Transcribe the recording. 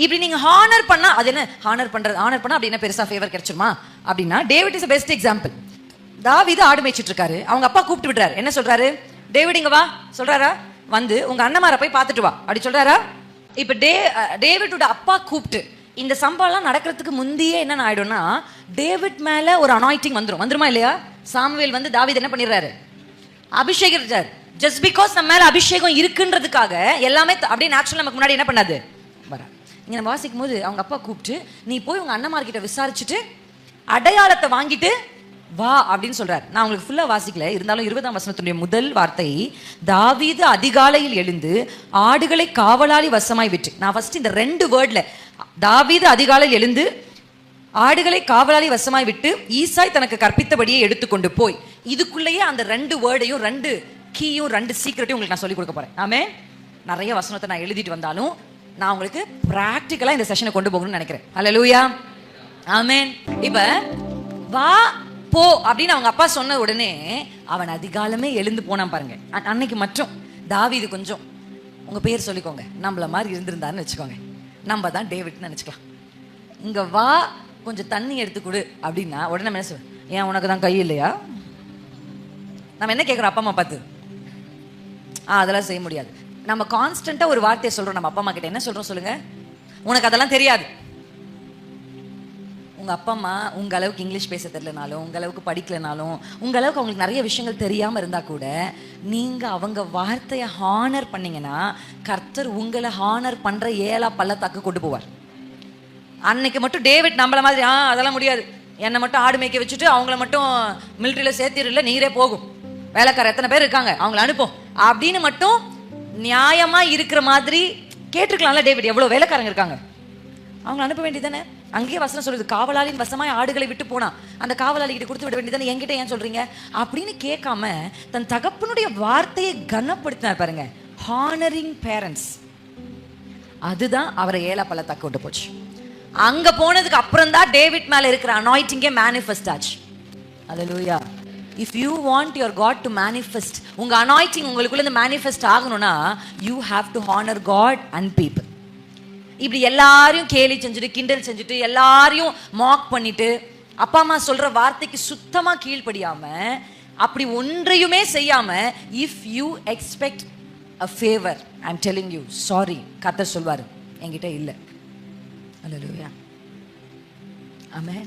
இப்படி நீங்க ஹானர் பண்ணா அது என்ன? ஹானர் பண்றது ஹானர் பண்ணா அப்படி என்ன பெருசா ஃபேவர் கிடைச்சிருமா? அப்படின்னா டேவிட் இஸ் பெஸ்ட் எக்ஸாம்பிள் தாவிது ஆடு மேய்ச்சிட்டு இருக்காரு. அவங்க அப்பா கூப்பிட்டு விடுறாரு. என்ன சொல்றாரு? டேவிட் இங்க வா. சொல்றாரா? வந்து உங்க அண்ணமார போய் பார்த்துட்டு வா. அப்படி சொல்றாரா? இப்ப டே அஹ், டேவிட்டோட அப்பா கூப்பிட்டு இந்த சம்பவம்லாம் நடக்கிறதுக்கு முந்தையே என்ன ஆயிடும்னா டேவிட் மேல ஒரு அனாயிட்டிங் வந்துடும் வந்துருமா இல்லையா? சாமுவேல் வந்து தாவீது என்ன பண்ணிடுறாரு? அபிஷேகிச்சார் ஜஸ்ட் பிகாஸ் நம்ம மேல அபிஷேகம் இருக்குன்றதுக்காக எல்லாமே அப்படியே நேச்சுரல் நமக்கு முன்னாடி என்ன பண்ணாது? வர இங்கே நம்ம வாசிக்கும் போது அவங்க அப்பா கூப்பிட்டு நீ போய் உங்கள் அண்ணமார்கிட்ட விசாரிச்சுட்டு அடையாளத்தை வாங்கிட்டு வா அப்படின்னு சொல்றாரு. நான் உங்களுக்கு ஃபுல்லா வாசிக்கல. இருந்தாலும் இருபதாம் வசனத்துடைய முதல் வார்த்தை தாவீது அதிகாலையில் எழுந்து ஆடுகளை காவலாளி வசமாய் விட்டு நான் ஃபர்ஸ்ட் இந்த ரெண்டு வேர்ட்ல தாவீது அதிகாலையில் எழுந்து ஆடுகளை காவலாளி வசமாய் விட்டு ஈசாய் தனக்கு கற்பித்தபடியே எடுத்துக்கொண்டு போய். இதுக்குள்ளேயே அந்த ரெண்டு வேர்டையும் ரெண்டு கீயும் ரெண்டு சீக்கிரட்டையும் உங்களுக்கு நான் சொல்லிக் கொடுக்க போறேன். ஆமே நிறைய வசனத்தை நான் எழுதிட்டு வந்தாலும் நான் உங்களுக்கு பிராக்டிக்கலா இந்த செஷனை கொண்டு போகணும்னு நினைக்கிறேன். ஹலோ லூயா ஆமேன் இப்ப வா போ அப்படின்னு அவங்க அப்பா சொன்ன உடனே அவன் அதிகாலமே எழுந்து போனான் பாருங்க. அன்னைக்கு மட்டும். இது கொஞ்சம். உங்க பேர் சொல்லிக்கோங்க. நம்மள மாதிரி இருந்திருந்தாருன்னு வச்சுக்கோங்க. நம்ம தான் டேவிட்னு நினச்சிக்கலாம். இங்க வா கொஞ்சம் தண்ணி எடுத்து கொடு அப்படின்னா உடனே என்ன சொல்லுவேன் ஏன் உனக்கு தான் கை இல்லையா? நம்ம என்ன கேட்குறோம் அப்பா அம்மா பார்த்து? ஆ அதெல்லாம் செய்ய முடியாது. நம்ம கான்ஸ்டண்டா ஒரு வார்த்தையை சொல்றோம். நம்ம அப்பா அம்மா கிட்ட என்ன சொல்றோம் சொல்லுங்க? உனக்கு அதெல்லாம் தெரியாது. உங்க அப்பா அம்மா உங்க அளவுக்கு இங்கிலீஷ் பேச தெரியலனாலும் உங்க அளவுக்கு படிக்கலனாலும் உங்க அளவுக்கு அவங்களுக்கு நிறைய விஷயங்கள் தெரியாம இருந்தா கூட நீங்க அவங்க வார்த்தையை ஹானர் பண்ணீங்கன்னா கர்த்தர் உங்களை ஹானர் பண்ற ஏழா பள்ளத்தாக்கு கொண்டு போவார். அன்னைக்கு மட்டும் டேவிட் நம்மள மாதிரி ஆ அதெல்லாம் முடியாது. என்னை மட்டும் ஆடு மேய்க்க வச்சுட்டு அவங்கள மட்டும் மிலிட்டரியில் சேர்த்திடல நீரே போகும். வேலைக்காரர் எத்தனை பேர் இருக்காங்க? அவங்கள அனுப்போம். அப்படின்னு மட்டும் நியாயமா இருக்கிற மாதிரி கேட்டிருக்கலாம்ல டேவிட். எவ்வளவு வேலைக்காரங்க இருக்காங்க. அவங்க அனுப்ப வேண்டியதானே அங்கேயே வசனம் சொல்லுது காவலாளின் வசமாய் ஆடுகளை விட்டு போனா அந்த காவலாளி கிட்ட கொடுத்து விட வேண்டியதானே என்கிட்ட ஏன் சொல்றீங்க? அப்படின்னு கேட்காம தன் தகப்பனுடைய வார்த்தையை கனப்படுத்தினார் பாருங்க. ஹானரிங் பேரண்ட்ஸ் அதுதான் அவரை ஏழா பள்ளத்தாக்கு கொண்டு போச்சு. அங்க போனதுக்கு அப்புறம் தான் டேவிட் மேல இருக்கிற அனாயிட்டிங்கே மேனிஃபெஸ்ட் ஆச்சு. Hallelujah if you want your God to manifest உங்க அனாயிட்டிங் உங்களுக்குள்ள மேனிஃபெஸ்ட் ஆகணும்னா you have to honour God and people இப்படி எல்லாரையும் கேலி செஞ்சுட்டு கிண்டல் செஞ்சுட்டு எல்லாரையும் மாக் பண்ணிட்டு அப்பா அம்மா சொல்ற வார்த்தைக்கு சுத்தமா கீழ்ப்படியாமல் அப்படி ஒன்றையுமே செய்யாம if you expect a favour I am telling you sorry கத்த சொல்வார் என்கிட்ட இல்லை. அல்லேலூயா ஆமென்